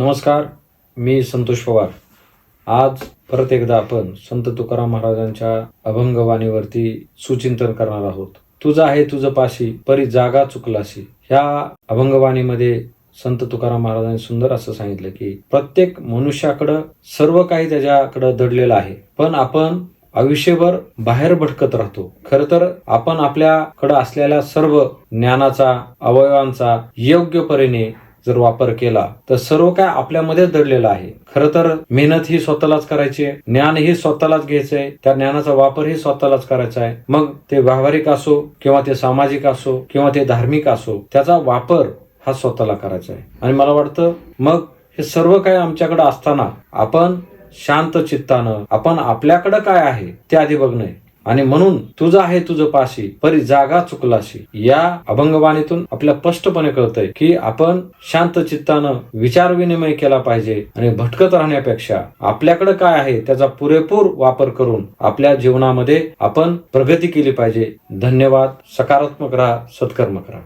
नमस्कार मी संतोष पवार. आज परत एकदा आपण संत तुकाराम महाराजांच्या अभंगवाणीवरती सुचिंतन करणार आहोत. तुझं आहे तुझं पाशी परी जागा चुकलाशी. ह्या अभंगवाणीमध्ये संत तुकाराम महाराजांनी सुंदर असं सांगितलं की प्रत्येक मनुष्याकडं सर्व काही त्याच्याकडं दडलेलं आहे. पण आपण आयुष्यभर बाहेर भटकत राहतो. खर तर आपण आपल्याकडं असलेल्या सर्व ज्ञानाचा अवयवांचा योग्य परीने जर वापर केला तर सर्व काय आपल्यामध्येच दडलेलं आहे. खर तर मेहनत ही स्वतःलाच करायची आहे ज्ञान ही स्वतःलाच घ्यायचंय त्या ज्ञानाचा वापर ही स्वतःलाच करायचा आहे. मग ते व्यावहारिक असो किंवा ते सामाजिक असो किंवा ते धार्मिक असो त्याचा वापर हा स्वतःला करायचा आहे. आणि मला वाटतं मग हे सर्व काही आमच्याकडे असताना आपण शांत चित्तानं आपण आपल्याकडं काय आहे ते आधी बघणं आणि म्हणून तुझं आहे तुझं पाशी परी जागा चुकलाशी. या अभंगवाणीतून आपल्या स्पष्टपणे कळतंय की आपण शांत चित्तानं विचार विनिमय केला पाहिजे आणि भटकत राहण्यापेक्षा आपल्याकडे काय आहे त्याचा पुरेपूर वापर करून आपल्या जीवनामध्ये आपण प्रगती केली पाहिजे. धन्यवाद. सकारात्मक राहा सत्कर्म करा